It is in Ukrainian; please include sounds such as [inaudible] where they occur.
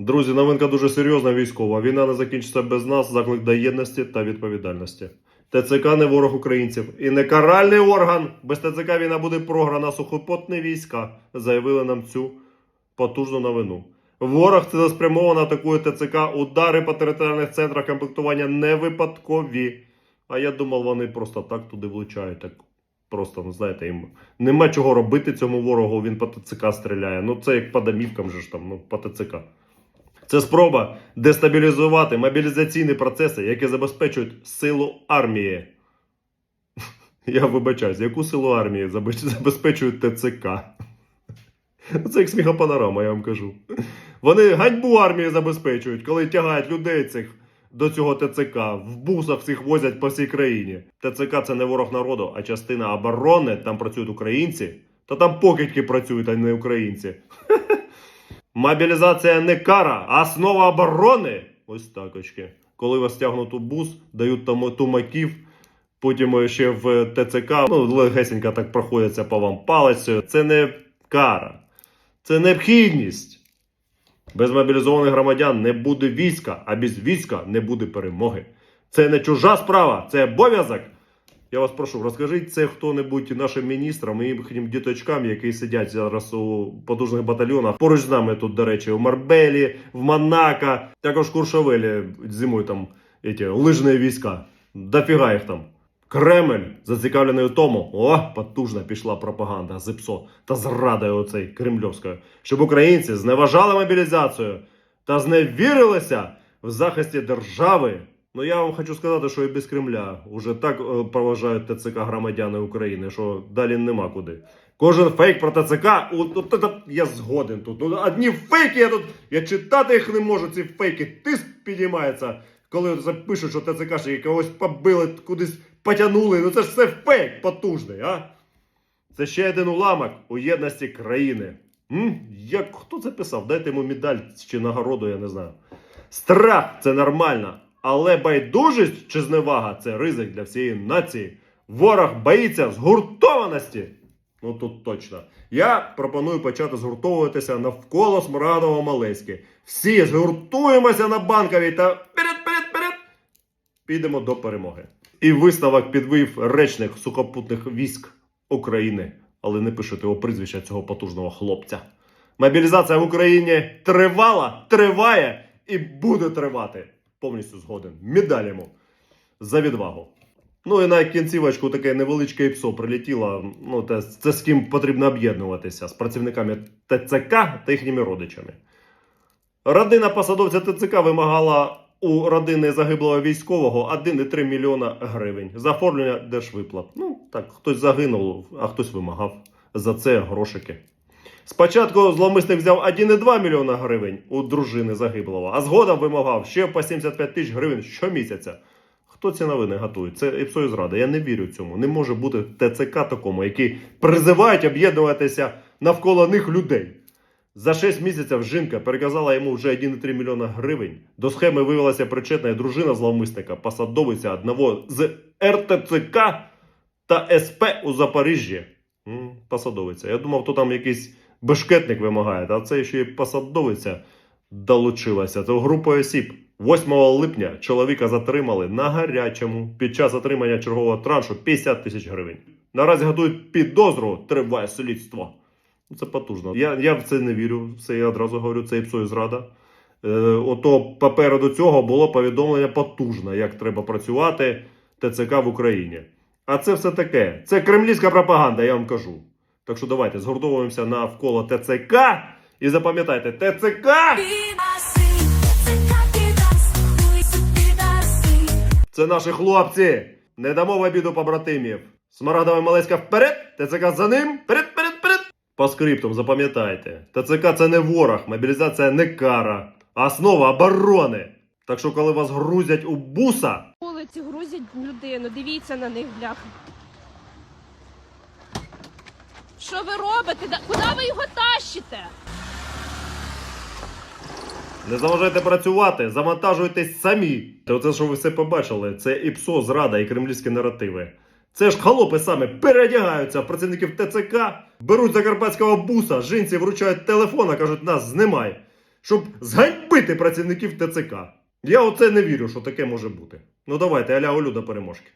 Друзі, новинка дуже серйозна військова. Війна не закінчиться без нас. Заклик до єдності та відповідальності. ТЦК не ворог українців і не каральний орган. Без ТЦК війна буде програна. Сухопутні війська заявили нам цю потужну новину. Ворог цілеспрямовано атакує ТЦК. Удари по територіальних центрах комплектування не випадкові. А я думав, вони просто так туди влучають. Так просто, ну знаєте, їм нема чого робити цьому ворогу. Він по ТЦК стріляє. Ну це як по домівкам же ж там, ну по ТЦК. Це спроба дестабілізувати мобілізаційні процеси, які забезпечують силу армії. [laughs] Я вибачаюсь, яку силу армії забез- забезпечують ТЦК? [laughs] Це як сміхопанорама, я вам кажу. Вони ганьбу армії забезпечують, коли тягають людей цих до цього ТЦК. В бусах всіх возять по всій країні. ТЦК це не ворог народу, а частина оборони. Там працюють українці. Та там покидьки працюють, а не українці. [laughs] Мобілізація не кара, а основа оборони. Ось так очки. Коли вас тягнуть у бус, дають там тумаків, потім ще в ТЦК, ну, легесенько так проходяться по вам палицею. Це не кара, це необхідність. Без мобілізованих громадян не буде війська, а без війська не буде перемоги. Це не чужа справа, це обов'язок. Я вас прошу, розкажіть це хто-небудь нашим міністрам і їхнім діточкам, які сидять зараз у потужних батальйонах. Поруч з нами тут, до речі, у Марбелі, в Монако, також в Куршавелі зимою там эти, лижні війська. Дофіга їх там. Кремль зацікавлений у тому, о, потужна пішла пропаганда з ІПСО та зрадою оцей кремльовською, щоб українці зневажали мобілізацію та зневірилися в захисті держави. Ну я вам хочу сказати, що і без Кремля вже так е, проважають ТЦК громадяни України, що далі нема куди. Кожен фейк про ТЦК, от, от, от, я згоден тут. Ну, одні фейки, я тут я читати їх не можу, ці фейки. Тиск підіймається, коли це пишуть, що ТЦКшники когось побили, кудись потягнули. Ну це ж все фейк потужний, а? Це ще один уламок у єдності країни. М? Як хто це писав? Дайте йому медаль чи нагороду, я не знаю. Страх це нормально, але байдужість чи зневага це ризик для всієї нації. Ворог боїться згуртованості. Ну тут точно. Я пропоную почати згуртовуватися навколо Смрадового Малеськи. Всі згуртуємося на банковій та перед, перед, перед. Підемо до перемоги. І висновок підвів речник сухопутних військ України, але не пишуть його прізвища цього потужного хлопця. Мобілізація в Україні тривала, триває і буде тривати. Повністю згоден. Медаль йому за відвагу. Ну і на кінцівочку таке невеличке ІПСО прилетіло. Ну, те, це з ким потрібно об'єднуватися з працівниками ТЦК та їхніми родичами. Родина посадовця ТЦК вимагала у родини загиблого військового 1,3 мільйона гривень за оформлення держвиплат. Ну, так, хтось загинув, а хтось вимагав за це грошики. Спочатку зловмисник взяв 1,2 мільйона гривень у дружини загиблого, а згодом вимагав ще по 75 тисяч гривень щомісяця. Хто ці новини готує? Це ІПСО і зрада. Я не вірю цьому. Не може бути ТЦК такому, який призивають об'єднуватися навколо них людей. За 6 місяців жінка переказала йому вже 1,3 мільйона гривень. До схеми виявилася причетна дружина зловмисника, посадовиця одного з РТЦК та СП у Запоріжжі. Посадовиця. Я думав, то там якийсь бешкетник вимагає, а це ще й посадовиця долучилася. Це група осіб. 8 липня чоловіка затримали на гарячому під час отримання чергового траншу 50 тисяч гривень. Наразі готують підозру, триває слідство. Ну, Це потужно. Я, я в це не вірю. Це я одразу говорю, це і псо і зрада. Е, ото попереду цього було повідомлення потужне, як треба працювати ТЦК в Україні. А це все таке. Це кремлівська пропаганда, я вам кажу. Так що давайте згуртовуємося навколо ТЦК і запам'ятайте, ТЦК! Це наші хлопці! Не дамо в обіду побратимів. Смарагдова Малеська вперед, ТЦК за ним. Вперед, вперед, вперед! По скриптам запам'ятайте. ТЦК це не ворог, мобілізація не кара, а основа оборони. Так що, коли вас грузять у буса, вулиці грузять людину, дивіться на них, бляха. Що ви робите? Куди ви його тащите? не заважайте працювати, завантажуйтесь самі. Та Оце, що ви все побачили, це і ПСО, зрада і кремлівські наративи. Це ж холопи саме переодягаються в працівників ТЦК, беруть закарпатського буса, жінці вручають телефон, а кажуть, нас знімай. щоб зганьбити працівників ТЦК. Я оце не вірю, що таке може бути. Ну давайте, аля Олю до переможки.